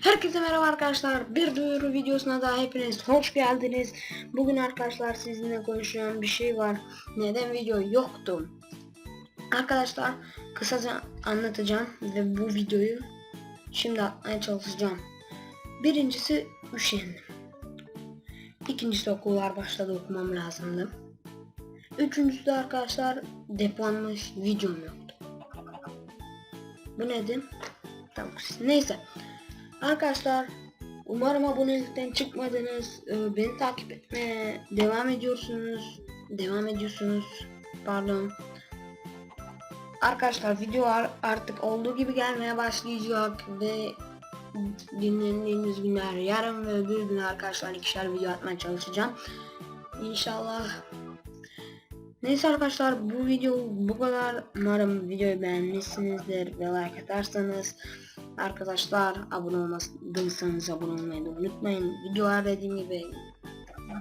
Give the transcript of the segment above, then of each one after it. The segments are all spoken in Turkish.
Herkese merhaba arkadaşlar. Bir duyuru videosuna daha hepiniz hoş geldiniz. Bugün arkadaşlar sizinle konuşacağım bir şey var. Neden video yoktu? Arkadaşlar kısaca anlatacağım ve bu videoyu şimdi atmaya çalışacağım. Birincisi üşendim. İkincisi okullar başladı okumam lazımdı. Üçüncüsü de arkadaşlar depolanmış videom yoktu. Bu nedir? Tamam neyse. Arkadaşlar umarım abonelikten çıkmadınız. Ee, Beni takip etmeye devam ediyorsunuz. Devam ediyorsunuz. Pardon. Arkadaşlar video ar- artık olduğu gibi gelmeye başlayacak ve dinlendiğimiz günler yarın ve öbür gün arkadaşlar ikişer video atmaya çalışacağım. İnşallah. Neyse arkadaşlar bu video bu kadar. Umarım videoyu beğenmişsinizdir ve like atarsanız Arkadaşlar abone olmadıysanız abone olmayı unutmayın. Videolar dediğim gibi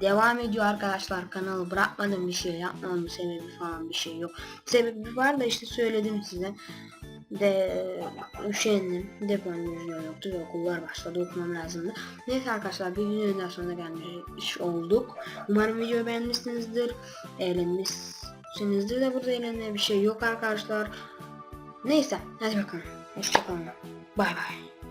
devam ediyor arkadaşlar. Kanalı bırakmadım bir şey yapmam sebebi falan bir şey yok. Sebebi var da işte söyledim size. De üşendim. Depomun video yoktu ve okullar başladı okumam lazımdı. Neyse arkadaşlar bir videodan sonra gelmiş olduk. Umarım videoyu beğenmişsinizdir. Eğlenmişsinizdir de burada eğlenmeye bir şey yok arkadaşlar. Neyse hadi bakalım. Hoşçakalın. Bye bye.